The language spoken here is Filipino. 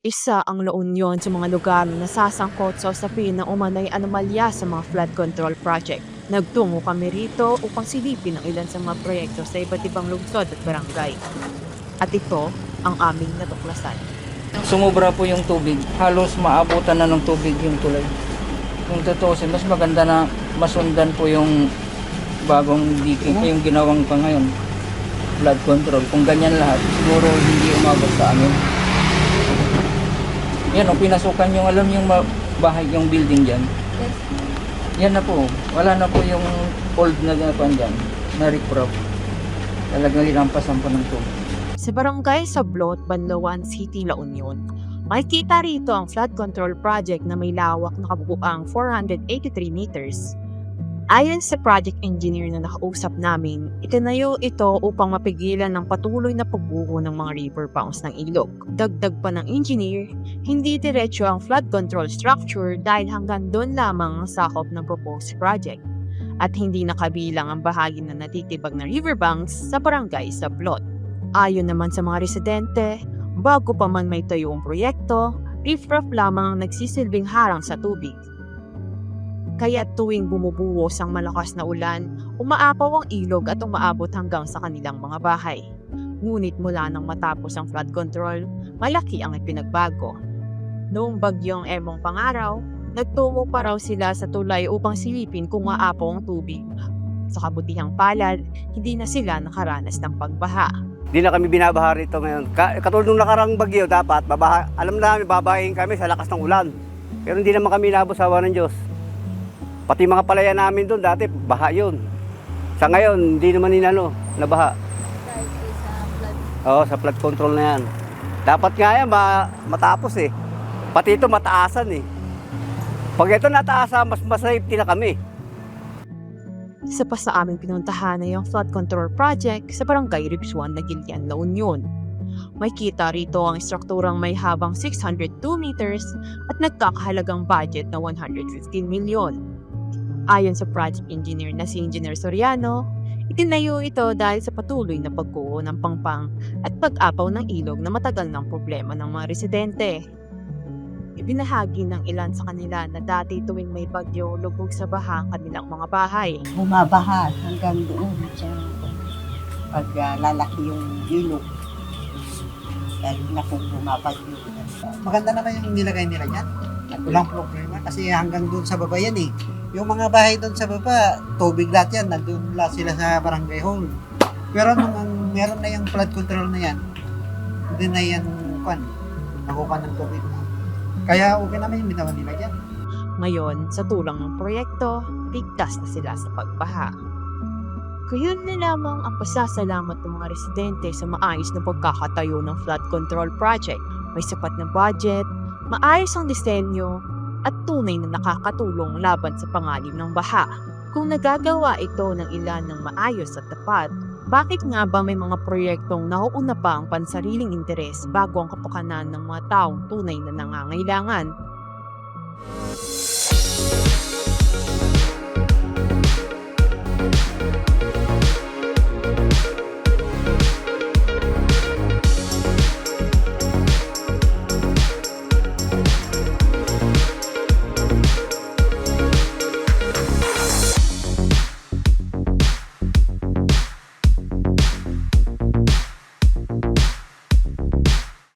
Isa ang La Union sa mga lugar na nasasangkot sa usapin ng umanay anomalya sa mga flood control project. Nagtungo kami rito upang silipin ang ilan sa mga proyekto sa iba't ibang lungsod at barangay. At ito ang aming natuklasan. Sumobra po yung tubig. Halos maabutan na ng tubig yung tulay. Kung tutuusin, mas maganda na masundan po yung bagong diking, yung ginawang pa ngayon. Flood control. Kung ganyan lahat, siguro hindi umabot sa amin. Yan o, pinasukan yung, alam yung bahay, yung building dyan. Yan na po. Wala na po yung old na ganapan dyan. Na riprap. Talagang linampasan pa ng tubig. Sa barangay Sablot, Banlawan City, La Union, makikita rito ang flood control project na may lawak na kabuuang 483 meters. Ayon sa project engineer na nakausap namin, itinayo ito upang mapigilan ng patuloy na pagbuho ng mga river bounds ng ilog. Dagdag pa ng engineer, hindi diretso ang flood control structure dahil hanggang doon lamang ang sakop ng proposed project at hindi nakabilang ang bahagi na natitibag na riverbanks sa barangay Sablot. Ayon naman sa mga residente, bago pa man may tayo ang proyekto, riffraff lamang ang nagsisilbing harang sa tubig. Kaya tuwing bumubuhos ang malakas na ulan, umaapaw ang ilog at umaabot hanggang sa kanilang mga bahay. Ngunit mula nang matapos ang flood control, malaki ang ipinagbago. Noong bagyong Emong Pangaraw, nagtungo pa raw sila sa tulay upang silipin kung maapaw ang tubig. Sa kabutihang palad, hindi na sila nakaranas ng pagbaha. Di na kami binabaha rito ngayon. Ka- katulad nung nakarang bagyo, dapat, babaha, alam namin, babahin kami sa lakas ng ulan. Pero hindi naman kami inabot sa awa ng Diyos. Pati mga palaya namin doon, dati, baha yun. Sa ngayon, hindi naman inano, nabaha. Oo, sa flood control na yan. Dapat nga yan, ma- matapos eh. Pati ito mataasan eh. Pag ito nataasan, mas masafety na kami. Isa pa sa aming pinuntahan ay ang flood control project sa barangay Ribsuan na Gilian, La Union. May kita rito ang strukturang may habang 602 meters at nagkakahalagang budget na 115 milyon. Ayon sa project engineer na si Engineer Soriano, itinayo ito dahil sa patuloy na pagkuho ng pangpang at pag-apaw ng ilog na matagal ng problema ng mga residente. Ibinahagi ng ilan sa kanila na dati tuwing may bagyo lubog sa baha ang kanilang mga bahay. bumabaha hanggang doon sa pag ah, lalaki yung ilog. Lalo na kung bumabagyo. Maganda naman yung nilagay nila yan. Walang problema kasi hanggang doon sa baba yan eh. Yung mga bahay doon sa baba, tubig lahat yan. Nandun lahat sila sa barangay hall. Pero nung ang, meron na yung flood control na yan, hindi na yan kwan, nakuha ng tubig. Kaya okay naman yung binawan nila yan. Ngayon, sa tulang ng proyekto, ligtas na sila sa pagbaha. Kayun na lamang ang pasasalamat ng mga residente sa maayos na pagkakatayo ng flood control project. May sapat na budget, maayos ang disenyo, at tunay na nakakatulong laban sa pangalim ng baha. Kung nagagawa ito ng ilan ng maayos at tapat, bakit nga ba may mga proyektong nauuna pa ang pansariling interes bago ang kapakanan ng mga taong tunay na nangangailangan?